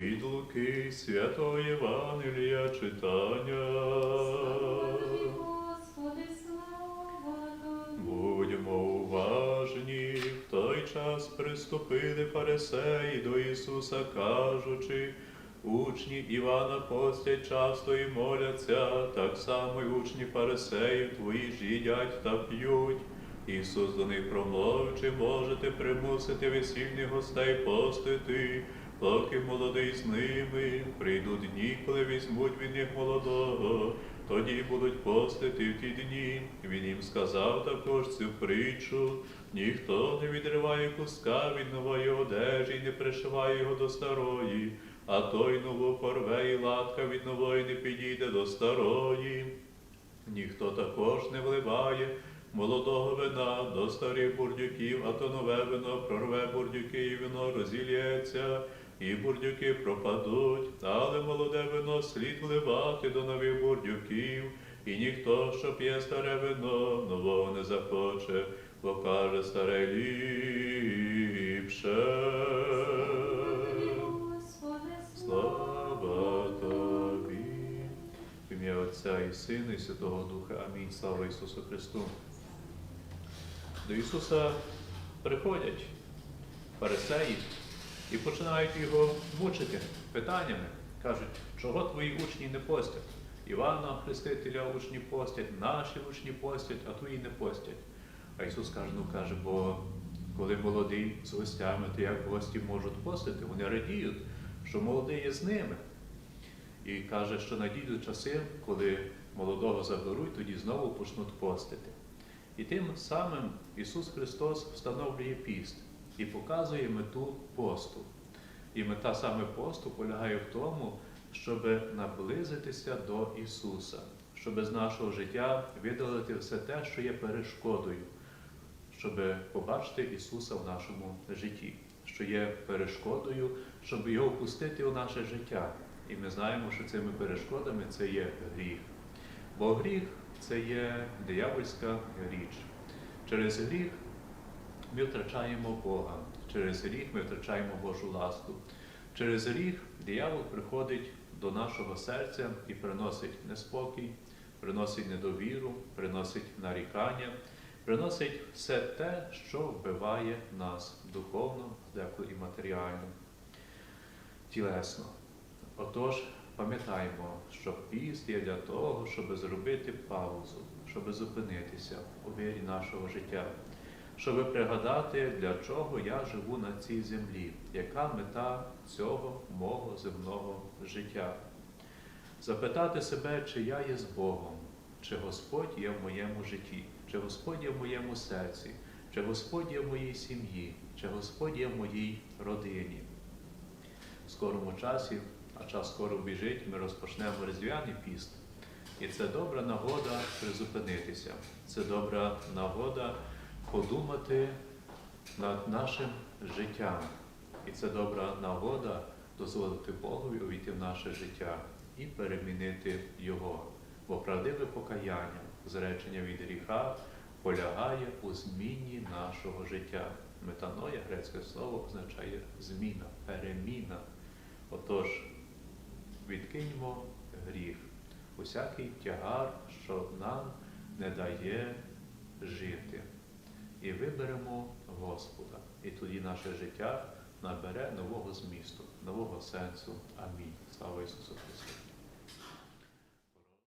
Від Луки Святого Євангелія читання. Господи, слава Будьмо уважні. В той час приступили фарисеї до Ісуса, кажучи, учні Івана постять часто і моляться, так само й учні фарисеїв твої ж їдять та п'ють. Ісус до них промовив, чи можете примусити весільних гостей постити, поки молодий з ними, прийдуть дні, коли візьмуть від них молодого, тоді будуть постити в ті дні. Він їм сказав також цю притчу. Ніхто не відриває куска від нової одежі і не пришиває його до старої, а той нову порве і латка від нової не підійде до старої. Ніхто також не вливає молодого вина до старих бурдюків, а то нове вино прорве бурдюки, і вино розілється, і бурдюки пропадуть, але молоде вино слід вливати до нових бурдюків, і ніхто, що п'є старе вино, нового не захоче, бо каже старе ліпше. Слава Тобі. В ім'я Отця і Сина, і Святого Духа. Амінь. Слава Ісусу Христу. До Ісуса приходять фарисеї і починають його мучити питаннями. Кажуть, чого твої учні не постять? Івана Хрестителя учні постять, наші учні постять, а твої не постять. А Ісус каже, ну каже, бо коли молодий з гостями, то як гості можуть постити, вони радіють, що молодий є з ними. І каже, що надійдуть часи, коли молодого заберуть, тоді знову почнуть постити. І тим самим Ісус Христос встановлює піст і показує мету посту. І мета саме посту полягає в тому, щоб наблизитися до Ісуса, щоб з нашого життя видалити все те, що є перешкодою, щоб побачити Ісуса в нашому житті, що є перешкодою, щоб його впустити у наше життя. І ми знаємо, що цими перешкодами це є гріх. Бо гріх це є диявольська річ. Через гріх ми втрачаємо Бога, через гріх ми втрачаємо Божу ласку. Через гріх диявол приходить до нашого серця і приносить неспокій, приносить недовіру, приносить нарікання, приносить все те, що вбиває нас духовно, деколи і матеріально, тілесно. Отож, пам'ятаємо, що піст є для того, щоб зробити паузу, щоб зупинитися у вірі нашого життя, щоб пригадати, для чого я живу на цій землі, яка мета цього мого земного життя. Запитати себе, чи я є з Богом, чи Господь є в моєму житті, чи Господь є в моєму серці, чи Господь є в моїй сім'ї, чи Господь є в моїй родині. В скорому часі, а час скоро біжить, ми розпочнемо різдвяний піст. І це добра нагода призупинитися. Це добра нагода подумати над нашим життям. І це добра нагода дозволити Богові увійти в наше життя і перемінити Його. Бо правдиве покаяння, зречення від гріха полягає у зміні нашого життя. Метаноя, грецьке слово, означає зміна, переміна. Отож, відкиньмо гріх, усякий тягар, що нам не дає жити. І виберемо Господа. І тоді наше життя набере нового змісту, нового сенсу. Амінь. Слава Ісусу Христу!